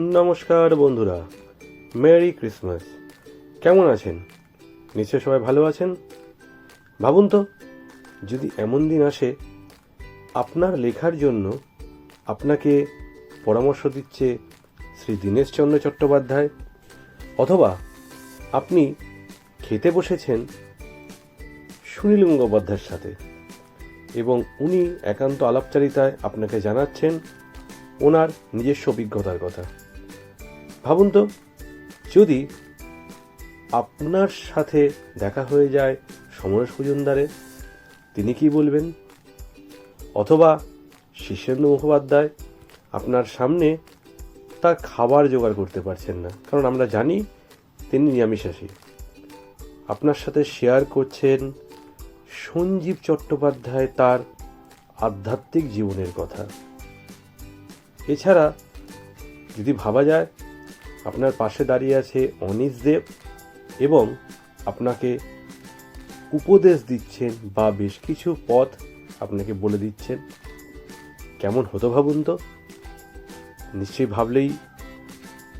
নমস্কার বন্ধুরা, merry Christmas. কেমন আছেন? নিশ্চয় সবাই ভালো আছেন? ভাবুন তো, যদি এমন দিন আসে, আপনার লেখার জন্য আপনাকে পরামর্শ দিচ্ছে শ্রী দীনেশচন্দ্র চট্টোপাধ্যায়, অথবা আপনি খেতে বসেছেন সুনীল গঙ্গোপাধ্যায়ের সাথে, এবং উনি একান্ত আলাপচারিতায় আপনাকে জানাচ্ছেন ওনার নিজস্ব অভিজ্ঞতার কথা। ভাবুন তো, যদি আপনার সাথে দেখা হয়ে যায় সমরেশ মজুমদারে তিনি কি বলবেন? অথবা শীর্ষেন্দু মুখোপাধ্যায় আপনার সামনে তার খাবার জোগাড় করতে পারছেন না। কারণ আমরা জানি তিনি নিরামিষাসী আপনার সাথে শেয়ার করছেন সঞ্জীব চট্টোপাধ্যায় তার আধ্যাত্মিক জীবনের কথা। এছাড়া যদি ভাবা যায় আপনার পাশে দাঁড়িয়ে আছে অনিশ দেব এবং আপনাকে উপদেশ দিচ্ছেন বা বেশ কিছু পথ আপনাকে বলে দিচ্ছেন। কেমন হতো ভাবুন তো? নিশ্চয়ই ভাবলেই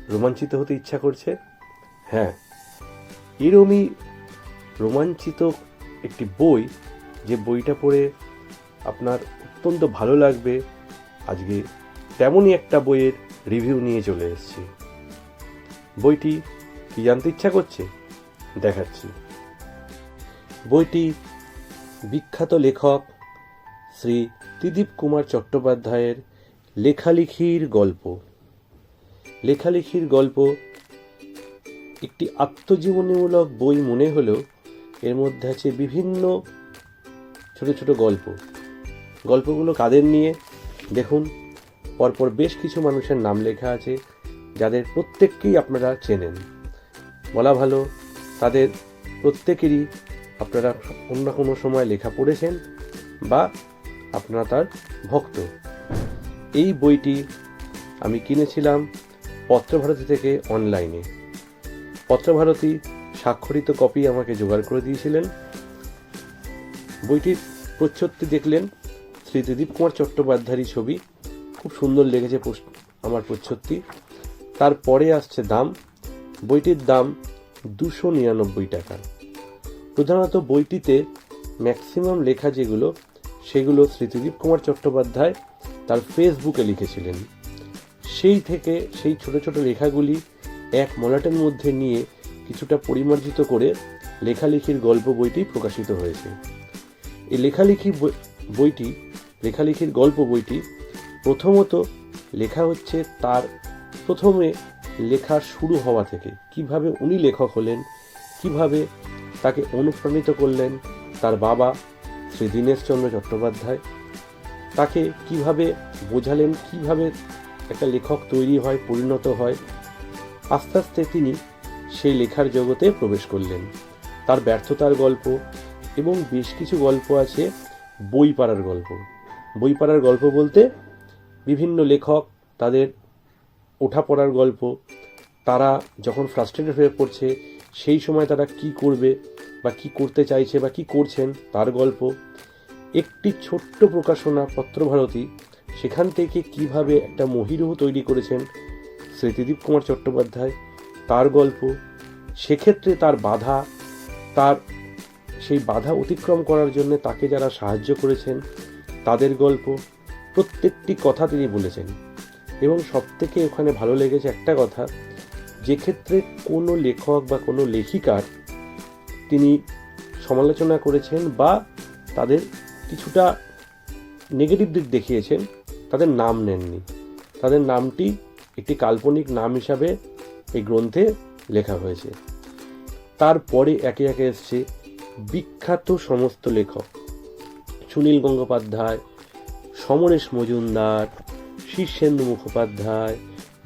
রোমাঞ্চিত হতে ইচ্ছা করছে। হ্যাঁ এরমই রোমাঞ্চিত একটি বই, যে বইটা পড়ে আপনার অত্যন্ত ভালো লাগবে। আজকে তেমনই একটা বইয়ের রিভিউ নিয়ে চলে এসেছি। বইটি কি জানতে ইচ্ছা করছে? দেখাচ্ছি। বইটি বিখ্যাত লেখক শ্রী ত্রিদীপ কুমার চট্টোপাধ্যায়ের লেখালেখির গল্প। লেখালেখির গল্প একটি আত্মজীবনীমূলক বই মনে হলেও এর মধ্যে আছে বিভিন্ন ছোট ছোট গল্প। গল্পগুলো কাদের নিয়ে? দেখুন, পরপর বেশ কিছু মানুষের নাম লেখা আছে। যাদের প্রত্যেককেই আপনারা চেনেন। বলা ভালো, তাদের প্রত্যেকেরই আপনারা অন্য কোনো সময় লেখা পড়েছেন বা আপনারা তার ভক্ত। এই বইটি আমি কিনেছিলাম পত্রভারতী থেকে অনলাইনে। পত্রভারতী স্বাক্ষরিত কপি আমাকে জোগাড় করে দিয়েছিলেন। বইটির প্রচ্ছদটি দেখলেন শ্রী ত্রিদীপ কুমার চট্টোপাধ্যায়ের ছবি। খুব সুন্দর লেগেছে আমার প্রচ্ছদটি। তারপরে আসছে দাম। বইটির দাম দুশো নিরানব্বই টাকা। প্রধানত বইটিতে ম্যাক্সিমাম লেখা যেগুলো, সেগুলো শ্রী ত্রিদীপ কুমার চট্টোপাধ্যায় তার ফেসবুকে লিখেছিলেন। সেই থেকে সেই ছোট ছোট লেখাগুলি এক মলাটের মধ্যে নিয়ে কিছুটা পরিমার্জিত করে লেখালেখির গল্প বইটি প্রকাশিত হয়েছে। এই লেখালেখি বই- বইটি, লেখালেখির গল্প বইটি প্রথমত লেখা হচ্ছে তার প্রথমে লেখা শুরু হওয়া থেকে কীভাবে উনি লেখক হলেন, কীভাবে তাকে অনুপ্রাণিত করলেন, তার বাবা শ্রী দীনেশচন্দ্র চট্টোপাধ্যায়, তাকে কীভাবে বোঝালেন, কীভাবে একটা লেখক তৈরি হয়, পরিণত হয়, আস্তে আস্তে তিনি সেই লেখার জগতে প্রবেশ করলেন। তার ব্যর্থতার গল্প এবং বেশ কিছু গল্প আছে বই পাড়ার গল্প। বই পাড়ার গল্প বলতে বিভিন্ন লেখক তাদের ওঠা পড়ার গল্প, তারা যখন ফ্রাস্ট্রেটেড হয়ে পড়ছে, সেই সময় তারা কি করবে বা কি করতে চাইছে বা কি করছেন তার গল্প। একটি ছোট্ট প্রকাশনা পত্রভারতী সেখান থেকে কীভাবে একটা মহিরুহ তৈরি করেছেন শ্রী ত্রিদীপ কুমার চট্টোপাধ্যায়, তার গল্প। সেক্ষেত্রে তার বাধা, তার সেই বাধা অতিক্রম করার জন্য তাকে যারা সাহায্য করেছেন তাদের গল্প, প্রত্যেকটি কথা তিনি বলেছেন। এবং সবথেকে ওখানে ভালো লেগেছে একটা কথা, যে ক্ষেত্রে কোনো লেখক বা কোনো লেখিকার তিনি সমালোচনা করেছেন বা তাদের কিছুটা নেগেটিভ দিক দেখিয়েছেন, তাদের নাম নেননি। তাদের নামটি একটি কাল্পনিক নাম হিসাবে এই গ্রন্থে লেখা হয়েছে। তারপরে একে একে এসছে বিখ্যাত সমস্ত লেখক, সুনীল গঙ্গোপাধ্যায়, সমরেশ মজুমদার শীর্ষেন্দু মুখোপাধ্যায়,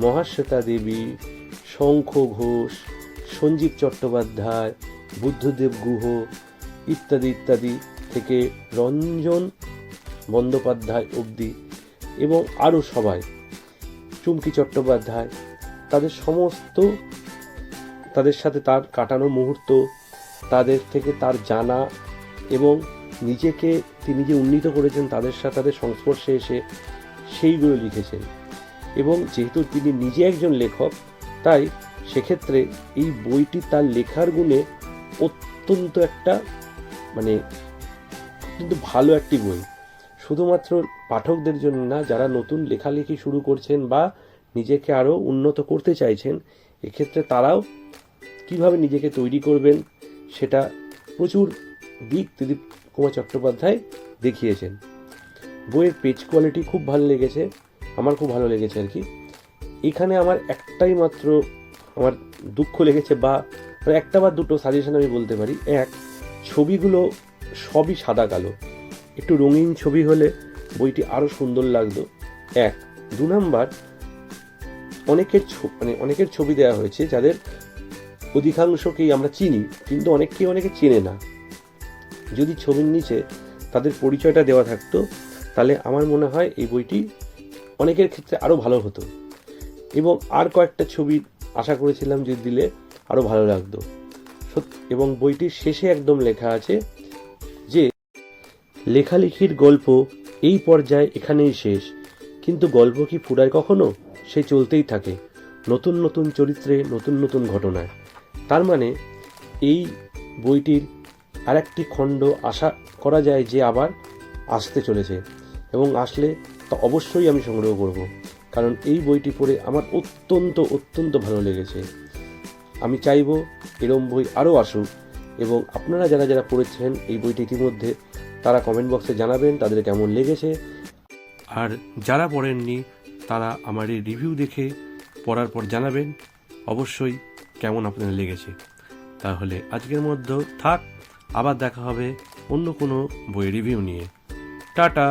মহাশ্বেতা দেবী, শঙ্খ ঘোষ, সঞ্জীব চট্টোপাধ্যায়, বুদ্ধদেব গুহ ইত্যাদি ইত্যাদি থেকে রঞ্জন বন্দ্যোপাধ্যায় অবধি এবং আরও সবাই। চুমকি চট্টোপাধ্যায়, তাদের সমস্ত, তাদের সাথে তার কাটানো মুহূর্ত, তাদের থেকে তার জানা এবং নিজেকে, তিনি যে উন্নীত করেছেন, তাদের সাথে তাদের সংস্পর্শে এসে সেইগুলো লিখেছেন। এবং যেহেতু তিনি নিজে একজন লেখক, তাই সেক্ষেত্রে এই বইটি তার লেখার গুণে অত্যন্ত একটা মানে কিন্তু ভালো একটি বই। শুধুমাত্র পাঠকদের জন্য না, যারা নতুন লেখালেখি শুরু করছেন বা নিজেকে আরও উন্নত করতে চাইছেন, এক্ষেত্রে তারাও কীভাবে নিজেকে তৈরি করবেন সেটা প্রচুর দিক দিলীপ কুমার চট্টোপাধ্যায় দেখিয়েছেন। বইয়ের পেজ কোয়ালিটি খুব ভালো লেগেছে, আমার খুব ভালো লেগেছে আর কি। এখানে আমার একটাই মাত্র আমার দুঃখ লেগেছে বা মানে একটা বা দুটো সাজেশন আমি বলতে পারি। এক, ছবিগুলো সবই সাদা কালো। একটু রঙিন ছবি হলে বইটি আরও সুন্দর লাগতো। এক, দু নাম্বার, অনেকের মানে অনেকের ছবি দেওয়া হয়েছে যাদের অধিকাংশকেই আমরা চিনি, কিন্তু অনেককেই অনেকে চেনে না। যদি ছবির নিচে তাদের পরিচয়টা দেওয়া থাকতো তাহলে আমার মনে হয় এই বইটি অনেকের ক্ষেত্রে আরও ভালো হতো। এবং আর কয়েকটা ছবি আশা করেছিলাম যে দিলে আরও ভালো লাগতো। এবং বইটির শেষে একদম লেখা আছে যে, লেখালেখির গল্প এই পর্যায়ে এখানেই শেষ। কিন্তু গল্প কি ফুরায় কখনো? সে চলতেই থাকে। নতুন নতুন চরিত্রে, নতুন নতুন ঘটনায়। তার মানে এই বইটির আরেকটি খণ্ড আশা করা যায় যে আবার আসতে চলেছে। এবং আসলে তা অবশ্যই আমি সংগ্রহ করব। কারণ এই বইটি পড়ে আমার অত্যন্ত অত্যন্ত ভালো লেগেছে। আমি চাইব এরম বই আরও আসুক এবং আপনারা যারা যারা পড়েছেন এই বইটি ইতিমধ্যে, তারা কমেন্ট বক্সে জানাবেন তাদের কেমন লেগেছে। আর যারা পড়েননি, তারা আমার এই রিভিউ দেখে পড়ার পর জানাবেন অবশ্যই কেমন আপনাদের লেগেছে। তাহলে আজকের মধ্যে থাক, আবার দেখা হবে অন্য কোনো বই রিভিউ নিয়ে। টাটা।